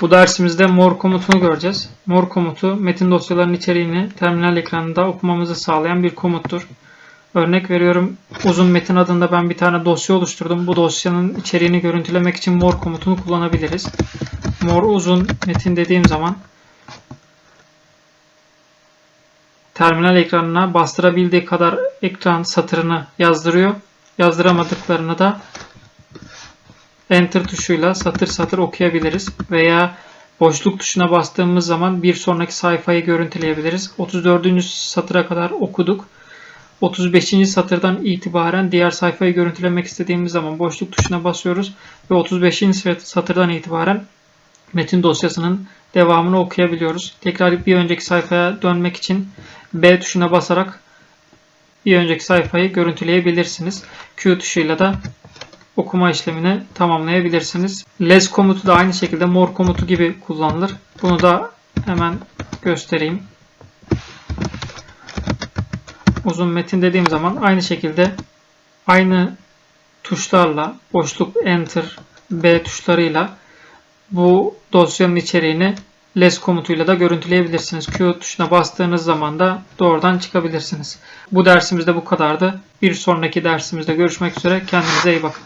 Bu dersimizde more komutunu göreceğiz. More komutu metin dosyalarının içeriğini terminal ekranında okumamızı sağlayan bir komuttur. Örnek veriyorum uzun metin adında ben bir tane dosya oluşturdum. Bu dosyanın içeriğini görüntülemek için more komutunu kullanabiliriz. More uzun metin dediğim zaman terminal ekranına bastırabildiği kadar ekran satırını yazdırıyor. Yazdıramadıklarını da Enter tuşuyla satır satır okuyabiliriz veya boşluk tuşuna bastığımız zaman bir sonraki sayfayı görüntüleyebiliriz. 34. satıra kadar okuduk. 35. satırdan itibaren diğer sayfayı görüntülemek istediğimiz zaman boşluk tuşuna basıyoruz ve 35. satırdan itibaren metin dosyasının devamını okuyabiliyoruz. Tekrar bir önceki sayfaya dönmek için B tuşuna basarak bir önceki sayfayı görüntüleyebilirsiniz. Q tuşuyla da okuma işlemini tamamlayabilirsiniz. Less komutu da aynı şekilde more komutu gibi kullanılır. Bunu da hemen göstereyim. Uzun metin dediğim zaman aynı şekilde aynı tuşlarla boşluk enter B tuşlarıyla bu dosyanın içeriğini less komutuyla da görüntüleyebilirsiniz. Q tuşuna bastığınız zaman da doğrudan çıkabilirsiniz. Bu dersimizde bu kadardı. Bir sonraki dersimizde görüşmek üzere. Kendinize iyi bakın.